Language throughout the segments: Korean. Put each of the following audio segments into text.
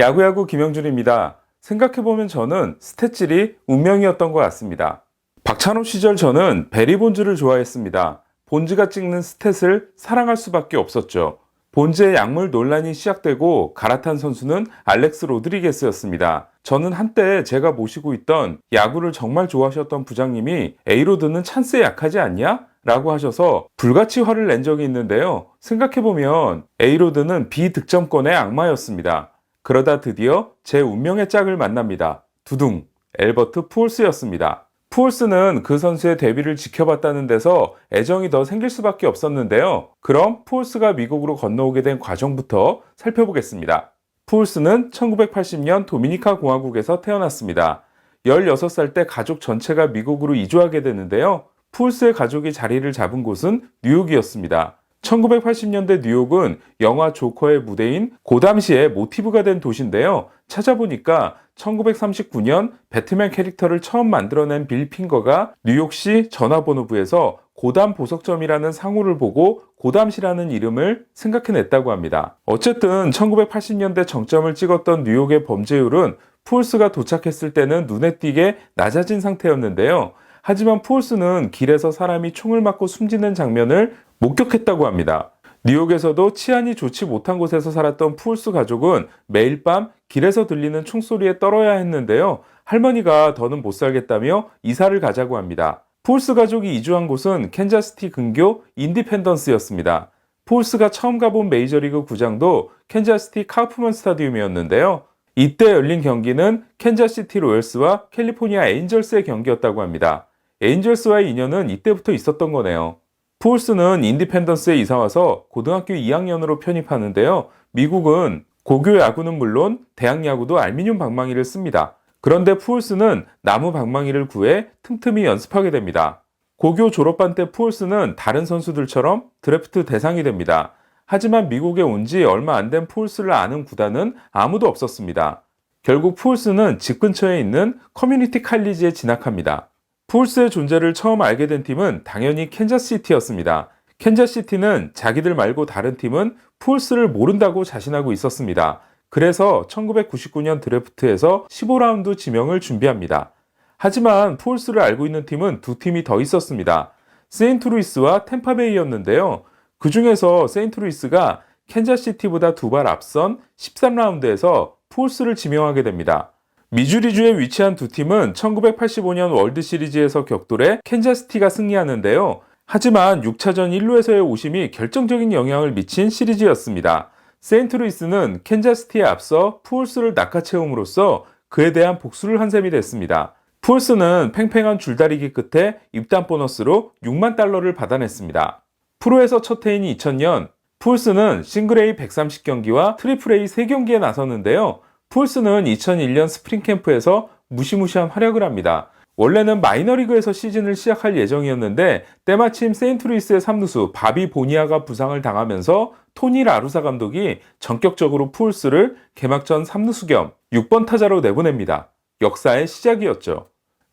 야구야구 김영준입니다. 생각해보면 저는 스탯질이 운명이었던 것 같습니다. 박찬호 시절 저는 베리 본즈를 좋아했습니다. 본즈가 찍는 스탯을 사랑할 수밖에 없었죠. 본즈의 약물 논란이 시작되고 갈아탄 선수는 알렉스 로드리게스였습니다. 저는 한때 제가 모시고 있던 야구를 정말 좋아하셨던 부장님이 에이로드는 찬스에 약하지 않냐? 라고 하셔서 불같이 화를 낸 적이 있는데요. 생각해보면 에이로드는 비득점권의 악마였습니다. 그러다 드디어 제 운명의 짝을 만납니다. 두둥, 엘버트 푸올스였습니다. 푸올스는 그 선수의 데뷔를 지켜봤다는 데서 애정이 더 생길 수밖에 없었는데요. 그럼 푸올스가 미국으로 건너오게 된 과정부터 살펴보겠습니다. 푸올스는 1980년 도미니카 공화국에서 태어났습니다. 16살 때 가족 전체가 미국으로 이주하게 되는데요. 푸올스의 가족이 자리를 잡은 곳은 뉴욕이었습니다. 1980년대 뉴욕은 영화 조커의 무대인 고담시의 모티브가 된 도시인데요. 찾아보니까 1939년 배트맨 캐릭터를 처음 만들어낸 빌 핑거가 뉴욕시 전화번호부에서 고담 보석점이라는 상호를 보고 고담시라는 이름을 생각해냈다고 합니다. 어쨌든 1980년대 정점을 찍었던 뉴욕의 범죄율은 푸올스가 도착했을 때는 눈에 띄게 낮아진 상태였는데요. 하지만 푸올스는 길에서 사람이 총을 맞고 숨지는 장면을 목격했다고 합니다. 뉴욕에서도 치안이 좋지 못한 곳에서 살았던 푸올스 가족은 매일 밤 길에서 들리는 총소리에 떨어야 했는데요. 할머니가 더는 못 살겠다며 이사를 가자고 합니다. 푸올스 가족이 이주한 곳은 캔자스티 근교 인디펜던스였습니다. 푸올스가 처음 가본 메이저리그 구장도 캔자스티 카우프먼 스타디움이었는데요. 이때 열린 경기는 캔자시티 로열스와 캘리포니아 에인절스의 경기였다고 합니다. 에인절스와의 인연은 이때부터 있었던 거네요. 푸올스는 인디펜던스에 이사와서 고등학교 2학년으로 편입하는데요. 미국은 고교 야구는 물론 대학 야구도 알미늄 방망이를 씁니다. 그런데 푸올스는 나무 방망이를 구해 틈틈이 연습하게 됩니다. 고교 졸업반 때 푸올스는 다른 선수들처럼 드래프트 대상이 됩니다. 하지만 미국에 온 지 얼마 안 된 푸올스를 아는 구단은 아무도 없었습니다. 결국 푸올스는 집 근처에 있는 커뮤니티 칼리지에 진학합니다. 푸올스의 존재를 처음 알게 된 팀은 당연히 캔자스시티였습니다. 캔자스시티는 자기들 말고 다른 팀은 푸올스를 모른다고 자신하고 있었습니다. 그래서 1999년 드래프트에서 15라운드 지명을 준비합니다. 하지만 푸올스를 알고 있는 팀은 두 팀이 더 있었습니다. 세인트루이스와 템파베이였는데요. 그 중에서 세인트루이스가 캔자스시티보다 두 발 앞선 13라운드에서 푸올스를 지명하게 됩니다. 미주리주에 위치한 두 팀은 1985년 월드 시리즈에서 격돌해 캔자스티가 승리하는데요. 하지만 6차전 1루에서의 오심이 결정적인 영향을 미친 시리즈였습니다. 세인트루이스는 캔자스티에 앞서 푸올스를 낚아채움으로써 그에 대한 복수를 한 셈이 됐습니다. 푸올스는 팽팽한 줄다리기 끝에 입단 보너스로 6만 달러를 받아냈습니다. 프로에서 첫 해인 2000년 푸올스는 싱글 A 130경기와 트리플 A 3경기에 나섰는데요. 푸올스는 2001년 스프링 캠프에서 무시무시한 활약을 합니다. 원래는 마이너리그에서 시즌을 시작할 예정이었는데 때마침 세인트루이스의 3루수 바비 보니아가 부상을 당하면서 토니 라루사 감독이 전격적으로 푸올스를 개막전 3루수 겸 6번 타자로 내보냅니다. 역사의 시작이었죠.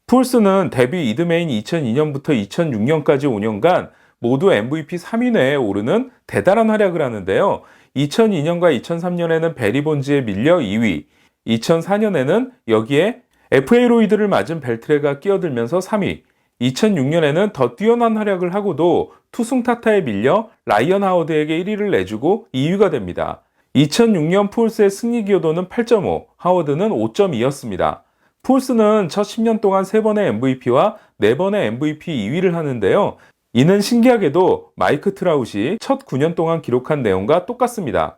푸올스는 데뷔 이드메인 2002년부터 2006년까지 5년간 모두 MVP 3위 내에 오르는 대단한 활약을 하는데요. 2002년과 2003년에는 베리 본즈에 밀려 2위, 2004년에는 여기에 FA 로이드를 맞은 벨트레가 끼어들면서 3위, 2006년에는 더 뛰어난 활약을 하고도 투승 타타에 밀려 라이언 하워드에게 1위를 내주고 2위가 됩니다. 2006년 폴스의 승리 기여도는 8.5, 하워드는 5.2였습니다. 폴스는 첫 10년 동안 3번의 MVP와 4번의 MVP 2위를 하는데요. 이는 신기하게도 마이크 트라웃이 첫 9년 동안 기록한 내용과 똑같습니다.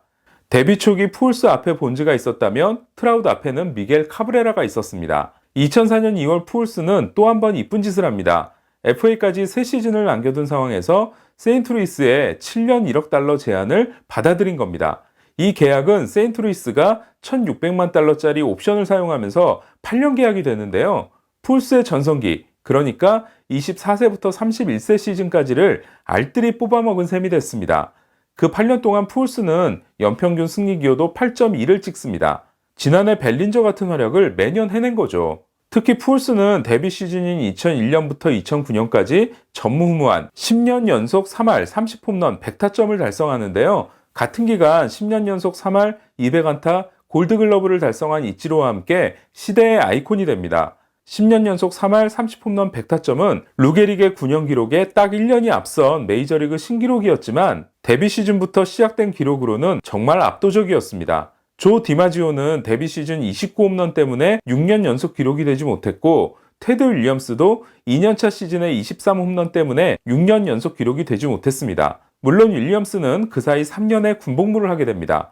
데뷔 초기 폴스 앞에 본즈가 있었다면 트라우드 앞에는 미겔 카브레라가 있었습니다. 2004년 2월 폴스는 또 한 번 이쁜 짓을 합니다. FA까지 3시즌을 남겨둔 상황에서 세인트루이스의 7년 1억 달러 제안을 받아들인 겁니다. 이 계약은 세인트루이스가 1600만 달러짜리 옵션을 사용하면서 8년 계약이 되는데요. 폴스의 전성기, 그러니까 24세부터 31세 시즌까지를 알뜰히 뽑아먹은 셈이 됐습니다. 그 8년 동안 푸올스는 연평균 승리 기여도 8.2를 찍습니다. 지난해 벨린저 같은 활약을 매년 해낸 거죠. 특히 푸올스는 데뷔 시즌인 2001년부터 2009년까지 전무후무한 10년 연속 3할 30홈런 100타점을 달성하는데요. 같은 기간 10년 연속 3할 200안타 골드글러브를 달성한 이치로와 함께 시대의 아이콘이 됩니다. 10년 연속 3할 30홈런 100타점은 루게릭의 9년 기록에 딱 1년이 앞선 메이저리그 신기록이었지만 데뷔 시즌부터 시작된 기록으로는 정말 압도적이었습니다. 조 디마지오는 데뷔 시즌 29홈런 때문에 6년 연속 기록이 되지 못했고 테드 윌리엄스도 2년차 시즌에 23홈런 때문에 6년 연속 기록이 되지 못했습니다. 물론 윌리엄스는 그 사이 3년의 군복무를 하게 됩니다.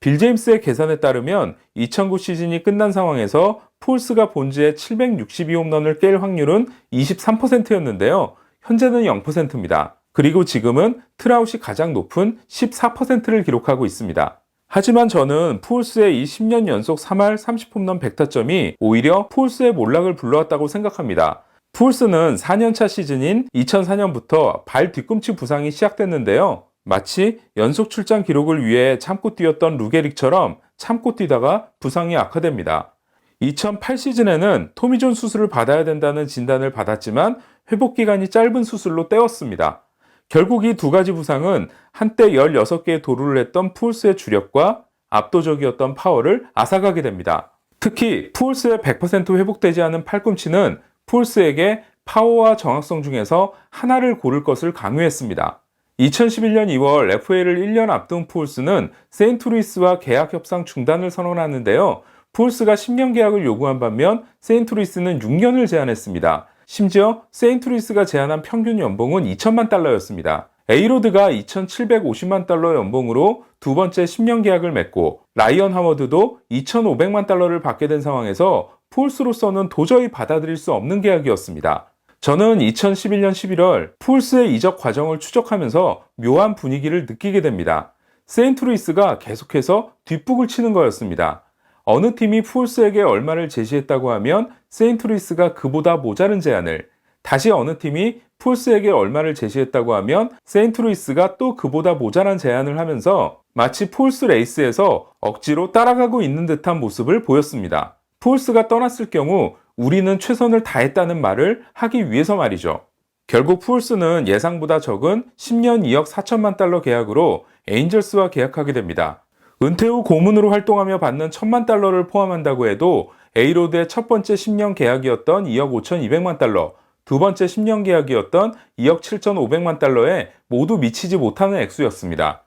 빌 제임스의 계산에 따르면 2009 시즌이 끝난 상황에서 폴스가 본즈의 762홈런을 깰 확률은 23%였는데요. 현재는 0%입니다. 그리고 지금은 트라웃이 가장 높은 14%를 기록하고 있습니다. 하지만 저는 푸올스의 이 10년 연속 3할 30홈런 100타점이 오히려 푸올스의 몰락을 불러왔다고 생각합니다. 푸올스는 4년차 시즌인 2004년부터 발 뒤꿈치 부상이 시작됐는데요. 마치 연속 출장 기록을 위해 참고 뛰었던 루게릭처럼 참고 뛰다가 부상이 악화됩니다. 2008 시즌에는 토미존 수술을 받아야 된다는 진단을 받았지만 회복 기간이 짧은 수술로 때웠습니다. 결국 이 두 가지 부상은 한때 16개의 도루를 했던 푸올스의 주력과 압도적이었던 파워를 앗아가게 됩니다. 특히 푸올스의 100% 회복되지 않은 팔꿈치는 푸올스에게 파워와 정확성 중에서 하나를 고를 것을 강요했습니다. 2011년 2월 FA를 1년 앞둔 푸올스는 세인트루이스와 계약 협상 중단을 선언하는데요. 푸올스가 10년 계약을 요구한 반면 세인트루이스는 6년을 제안했습니다. 심지어 세인트루이스가 제안한 평균 연봉은 2천만 달러였습니다. 에이로드가 2,750만 달러 연봉으로 두 번째 10년 계약을 맺고 라이언 하워드도 2,500만 달러를 받게 된 상황에서 푸올스로서는 도저히 받아들일 수 없는 계약이었습니다. 저는 2011년 11월 푸올스의 이적 과정을 추적하면서 묘한 분위기를 느끼게 됩니다. 세인트루이스가 계속해서 뒷북을 치는 거였습니다. 어느 팀이 푸올스에게 얼마를 제시했다고 하면 세인트루이스가 그보다 모자른 제안을 다시 어느 팀이 푸올스에게 얼마를 제시했다고 하면 세인트루이스가 또 그보다 모자란 제안을 하면서 마치 푸올스 레이스에서 억지로 따라가고 있는 듯한 모습을 보였습니다. 푸올스가 떠났을 경우 우리는 최선을 다했다는 말을 하기 위해서 말이죠. 결국 푸올스는 예상보다 적은 10년 2억 4천만 달러 계약으로 에인절스와 계약하게 됩니다. 은퇴 후 고문으로 활동하며 받는 천만 달러를 포함한다고 해도 에이로드의 첫 번째 10년 계약이었던 2억 5,200만 달러, 두 번째 10년 계약이었던 2억 7,500만 달러에 모두 미치지 못하는 액수였습니다.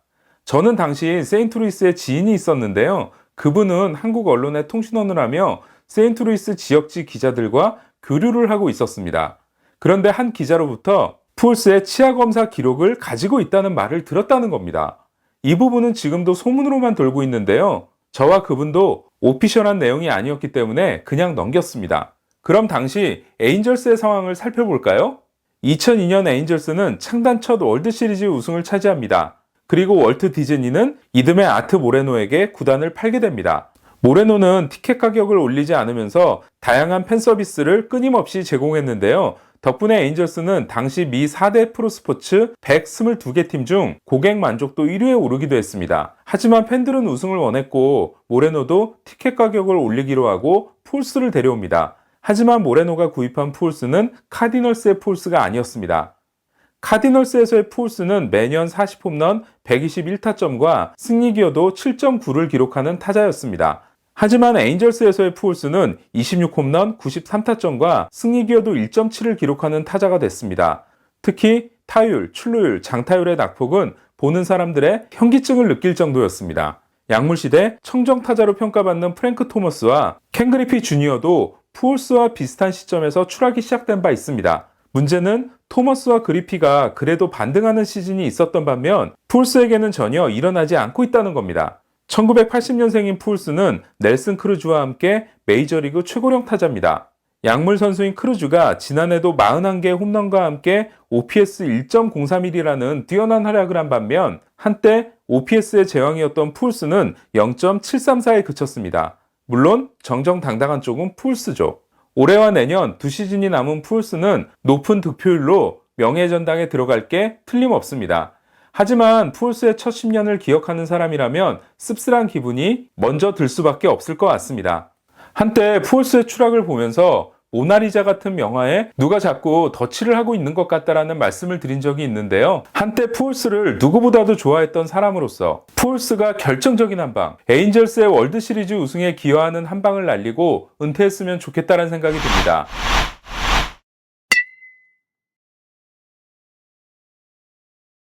저는 당시 세인트루이스의 지인이 있었는데요. 그분은 한국 언론의 통신원을 하며 세인트루이스 지역지 기자들과 교류를 하고 있었습니다. 그런데 한 기자로부터 푸올스의 치아 검사 기록을 가지고 있다는 말을 들었다는 겁니다. 이 부분은 지금도 소문으로만 돌고 있는데요. 저와 그분도 오피셜한 내용이 아니었기 때문에 그냥 넘겼습니다. 그럼 당시 에인절스의 상황을 살펴볼까요? 2002년 에인절스는 창단 첫 월드 시리즈 우승을 차지합니다. 그리고 월트 디즈니는 이듬해 아트 모레노에게 구단을 팔게 됩니다. 모레노는 티켓 가격을 올리지 않으면서 다양한 팬 서비스를 끊임없이 제공했는데요. 덕분에 에인절스는 당시 미 4대 프로스포츠 122개 팀 중 고객 만족도 1위에 오르기도 했습니다. 하지만 팬들은 우승을 원했고 모레노도 티켓 가격을 올리기로 하고 폴스를 데려옵니다. 하지만 모레노가 구입한 폴스는 카디널스의 폴스가 아니었습니다. 카디널스에서의 폴스는 매년 40홈런 121타점과 승리 기여도 7.9를 기록하는 타자였습니다. 하지만 에인절스에서의 푸올스는 26홈런 93타점과 승리 기여도 1.7을 기록하는 타자가 됐습니다. 특히 타율, 출루율, 장타율의 낙폭은 보는 사람들의 현기증을 느낄 정도였습니다. 약물시대 청정타자로 평가받는 프랭크 토머스와 켄 그리피 주니어도 푸올스와 비슷한 시점에서 추락이 시작된 바 있습니다. 문제는 토머스와 그리피가 그래도 반등하는 시즌이 있었던 반면 푸올스에게는 전혀 일어나지 않고 있다는 겁니다. 1980년생인 푸울스는 넬슨 크루즈와 함께 메이저리그 최고령 타자입니다. 약물 선수인 크루즈가 지난해도 41개의 홈런과 함께 OPS 1.031이라는 뛰어난 활약을 한 반면 한때 OPS의 제왕이었던 푸울스는 0.734에 그쳤습니다. 물론 정정당당한 쪽은 푸울스죠. 올해와 내년 두 시즌이 남은 푸울스는 높은 득표율로 명예전당에 들어갈 게 틀림없습니다. 하지만 푸올스의 첫 10년을 기억하는 사람이라면 씁쓸한 기분이 먼저 들 수밖에 없을 것 같습니다. 한때 푸올스의 추락을 보면서 모나리자 같은 명화에 누가 자꾸 덧칠을 하고 있는 것 같다라는 말씀을 드린 적이 있는데요. 한때 푸올스를 누구보다도 좋아했던 사람으로서 푸올스가 결정적인 한 방, 에인절스의 월드 시리즈 우승에 기여하는 한 방을 날리고 은퇴했으면 좋겠다는 생각이 듭니다.